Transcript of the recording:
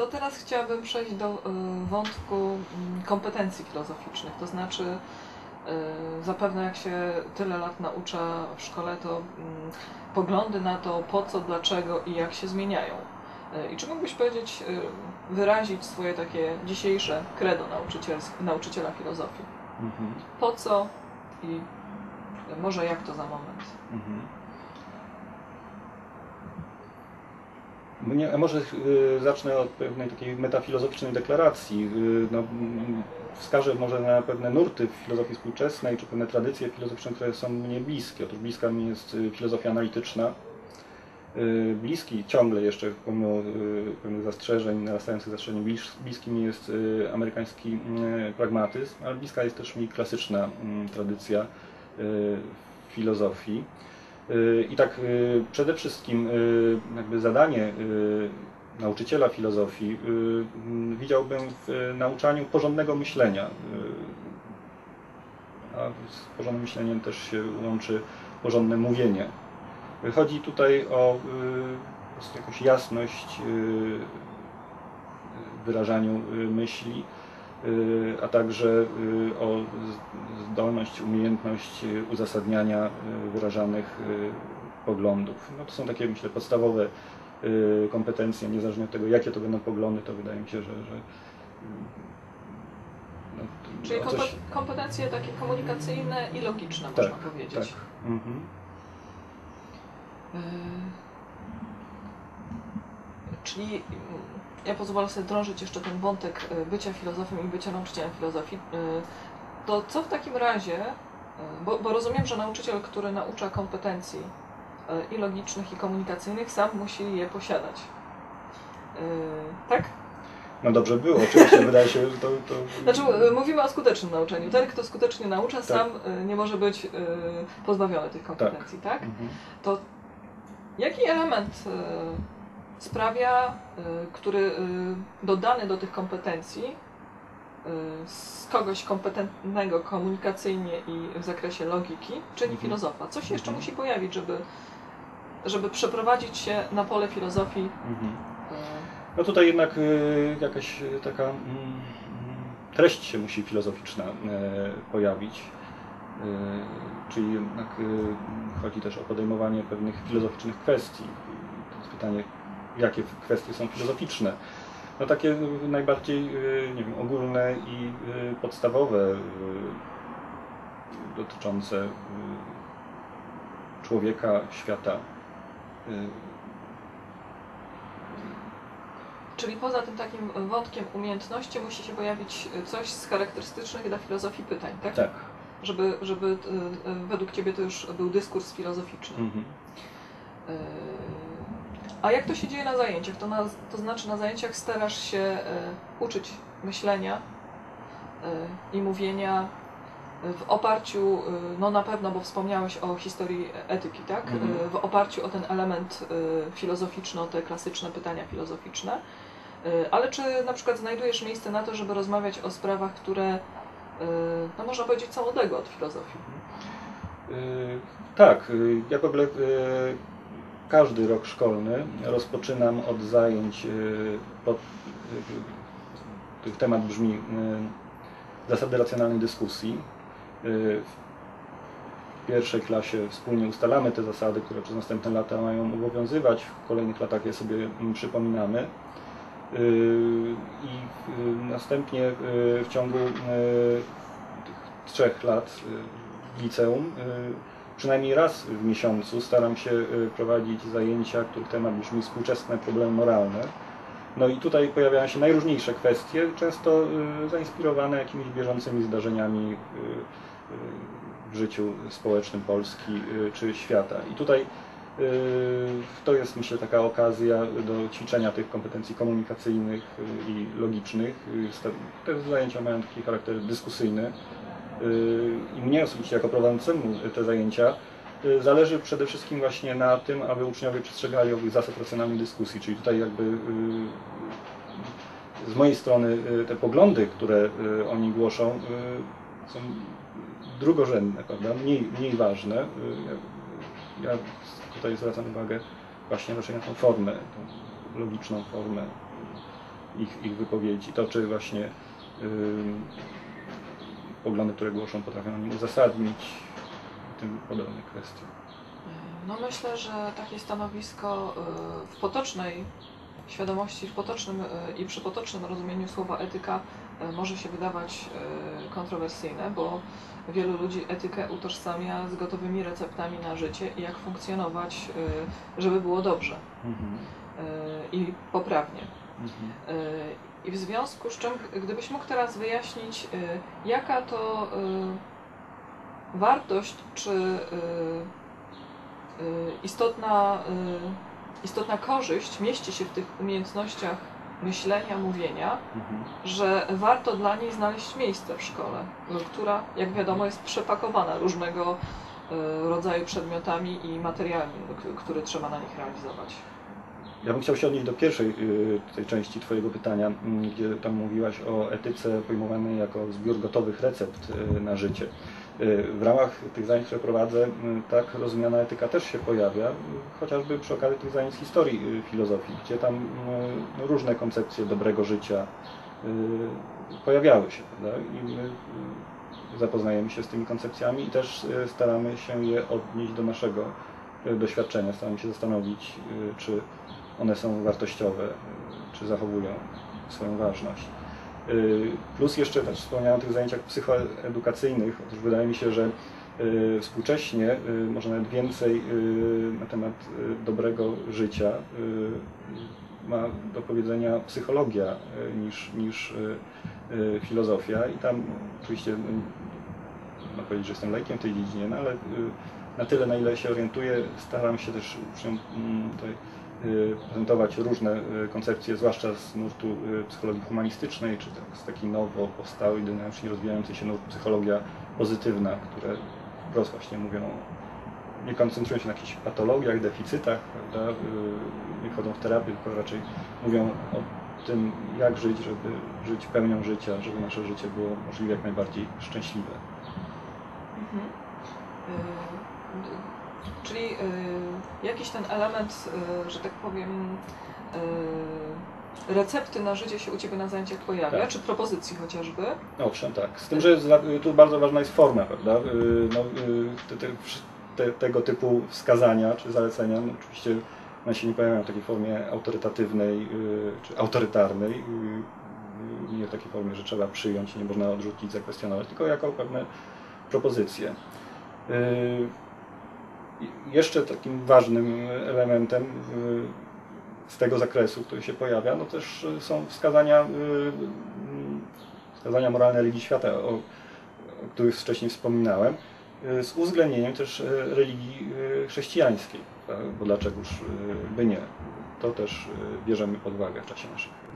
to teraz chciałabym przejść do y, wątku mm, kompetencji filozoficznych. To znaczy, y, zapewne jak się tyle lat naucza w szkole, to mm, poglądy na to, po co, dlaczego i jak się zmieniają. Y, I czy mógłbyś powiedzieć, wyrazić swoje takie dzisiejsze credo nauczyciela filozofii? Mhm. Po co i może jak to za moment? Mhm. Mnie, może y, zacznę od pewnej takiej metafilozoficznej deklaracji. Y, no, mm, wskażę może na pewne nurty w filozofii współczesnej, czy pewne tradycje filozoficzne, które są mnie bliskie. Otóż bliska mi jest y, filozofia analityczna. Bliski ciągle jeszcze, pomimo pewnych zastrzeżeń, narastających zastrzeżeń, blis- bliski mi jest amerykański pragmatyzm, ale bliska jest też mi klasyczna mm, tradycja filozofii. I tak y, przede wszystkim y, jakby zadanie y, nauczyciela filozofii widziałbym w nauczaniu porządnego myślenia. A z porządnym myśleniem też się łączy porządne mówienie. Chodzi tutaj o jakąś jasność w wyrażaniu myśli, a także y, o zdolność, umiejętność y, uzasadniania y, wyrażanych y, poglądów. No to są takie, myślę, podstawowe y, kompetencje, niezależnie od tego, jakie to będą poglądy, to wydaje mi się, że, że y, no, Czyli o kompe- coś- kompetencje takie komunikacyjne i logiczne, Tak, można powiedzieć. tak. Mhm. Y, Czyli mm, ja pozwolę sobie drążyć jeszcze ten wątek y, bycia filozofem i bycia nauczycielem filozofii. Y, To co w takim razie, y, bo, bo rozumiem, że nauczyciel, który naucza kompetencji i logicznych, i komunikacyjnych, sam musi je posiadać. Tak? No dobrze było, oczywiście wydaje się, że to, to Znaczy, mówimy o skutecznym nauczaniu. Ten, kto skutecznie naucza, sam y, nie może być pozbawiony tych kompetencji, tak? Mhm. To jaki element sprawia, y, który y, dodany do tych kompetencji y, z kogoś kompetentnego komunikacyjnie i w zakresie logiki czyni Mhm. filozofa? Co się jeszcze Mhm. musi pojawić, żeby, żeby przeprowadzić się na pole filozofii? Mhm. No tutaj jednak jakaś taka mm, mm, treść się musi filozoficzna e, pojawić. Czyli jednak chodzi też o podejmowanie pewnych filozoficznych kwestii. To jest pytanie, jakie kwestie są filozoficzne. No takie y, najbardziej y, nie wiem, ogólne i y, podstawowe, dotyczące człowieka, świata. Czyli poza tym takim wątkiem umiejętności musi się pojawić coś z charakterystycznych dla filozofii pytań, tak? Tak. Żeby, żeby według Ciebie to już był dyskurs filozoficzny. Mhm. A jak to się dzieje na zajęciach? To, na, to znaczy na zajęciach starasz się y, uczyć myślenia y, i mówienia y, w oparciu, no na pewno, bo wspomniałeś o historii etyki, tak? Mhm. W oparciu o ten element filozoficzny, o te klasyczne pytania filozoficzne. Ale czy na przykład znajdujesz miejsce na to, żeby rozmawiać o sprawach, które, no można powiedzieć, są odległe od filozofii? Y, Tak, ja w ogóle każdy rok szkolny rozpoczynam od zajęć y, pod, y, y, temat brzmi zasady racjonalnej dyskusji. W pierwszej klasie wspólnie ustalamy te zasady, które przez następne lata mają obowiązywać, w kolejnych latach je sobie przypominamy. I następnie w ciągu tych trzech lat liceum przynajmniej raz w miesiącu staram się y, prowadzić zajęcia, których temat brzmi współczesne problemy moralne. No i tutaj pojawiają się najróżniejsze kwestie, często y, zainspirowane jakimiś bieżącymi zdarzeniami y, w życiu społecznym Polski czy świata. I tutaj to jest myślę taka okazja do ćwiczenia tych kompetencji komunikacyjnych i logicznych. Te zajęcia mają taki charakter dyskusyjny. Y, I mnie osobiście jako prowadzącemu te zajęcia y, zależy przede wszystkim właśnie na tym, aby uczniowie przestrzegali owych zasad racjonalnej dyskusji, czyli tutaj jakby y, z mojej strony te poglądy, które oni głoszą są drugorzędne, prawda? Mniej, mniej ważne. Ja ja tutaj zwracam uwagę właśnie raczej na tą formę, tą logiczną formę ich, ich wypowiedzi, to czy właśnie poglądy, które głoszą, potrafią oni uzasadnić i tym podobne kwestie. No myślę, że takie stanowisko y, w potocznej świadomości, w potocznym y, i przy potocznym rozumieniu słowa etyka y, może się wydawać y, kontrowersyjne, bo wielu ludzi etykę utożsamia z gotowymi receptami na życie i jak funkcjonować, y, żeby było dobrze Mhm. y, i poprawnie. Mhm. I w związku z czym, gdybyś mógł teraz wyjaśnić, y, jaka to y, wartość, czy y, istotna, istotna korzyść mieści się w tych umiejętnościach myślenia, mówienia, Mhm. że warto dla niej znaleźć miejsce w szkole, która, jak wiadomo, jest przepakowana różnego rodzaju przedmiotami i materiałami, które trzeba na nich realizować. Ja bym chciał się odnieść do pierwszej y, tej części Twojego pytania, mm, gdzie tam mówiłaś o etyce pojmowanej jako zbiór gotowych recept y, na życie. Y, W ramach tych zajęć, które prowadzę, tak rozumiana etyka też się pojawia, chociażby przy okazji tych zajęć z historii filozofii, gdzie tam różne koncepcje dobrego życia pojawiały się. Prawda? I my zapoznajemy się z tymi koncepcjami i też staramy się je odnieść do naszego doświadczenia, staramy się zastanowić, czy one są wartościowe, czy zachowują swoją ważność. Y, Plus jeszcze też wspomniałem o tych zajęciach psychoedukacyjnych. Otóż wydaje mi się, że y, współcześnie y, może nawet więcej na temat dobrego życia ma do powiedzenia psychologia niż, niż filozofia i tam oczywiście y, można powiedzieć, że jestem lejkiem w tej dziedzinie, no ale na tyle, na ile się orientuję, staram się też uczniom mm, tutaj prezentować różne y, koncepcje, zwłaszcza z nurtu y, psychologii humanistycznej, czy tak, z takiej nowo powstałej, dynamicznie rozwijającej się nurt psychologia pozytywna, które wprost właśnie mówią, nie koncentrują się na jakichś patologiach, deficytach, prawda, y, nie wchodzą w terapię, tylko raczej mówią o tym, jak żyć, żeby żyć pełnią życia, żeby nasze życie było możliwie jak najbardziej szczęśliwe. Mhm. Czyli y, jakiś ten element, y, że tak powiem, y, recepty na życie się u Ciebie na zajęciach pojawia, Tak. czy propozycji chociażby? Owszem, tak. Z tym, że tu bardzo ważna jest forma, prawda? Y, No, y, te, te, te, tego typu wskazania czy zalecenia, no, oczywiście one się nie pojawiają w takiej formie autorytatywnej y, czy autorytarnej, nie w takiej formie, że trzeba przyjąć, nie można odrzucić, zakwestionować, tylko jako pewne propozycje. Jeszcze takim ważnym elementem y, z tego zakresu, który się pojawia, no też y, są wskazania, y, mm, wskazania moralne religii świata, o, których wcześniej wspominałem, z uwzględnieniem też religii chrześcijańskiej, bo dlaczegoż by nie. To też bierzemy pod uwagę w czasie naszych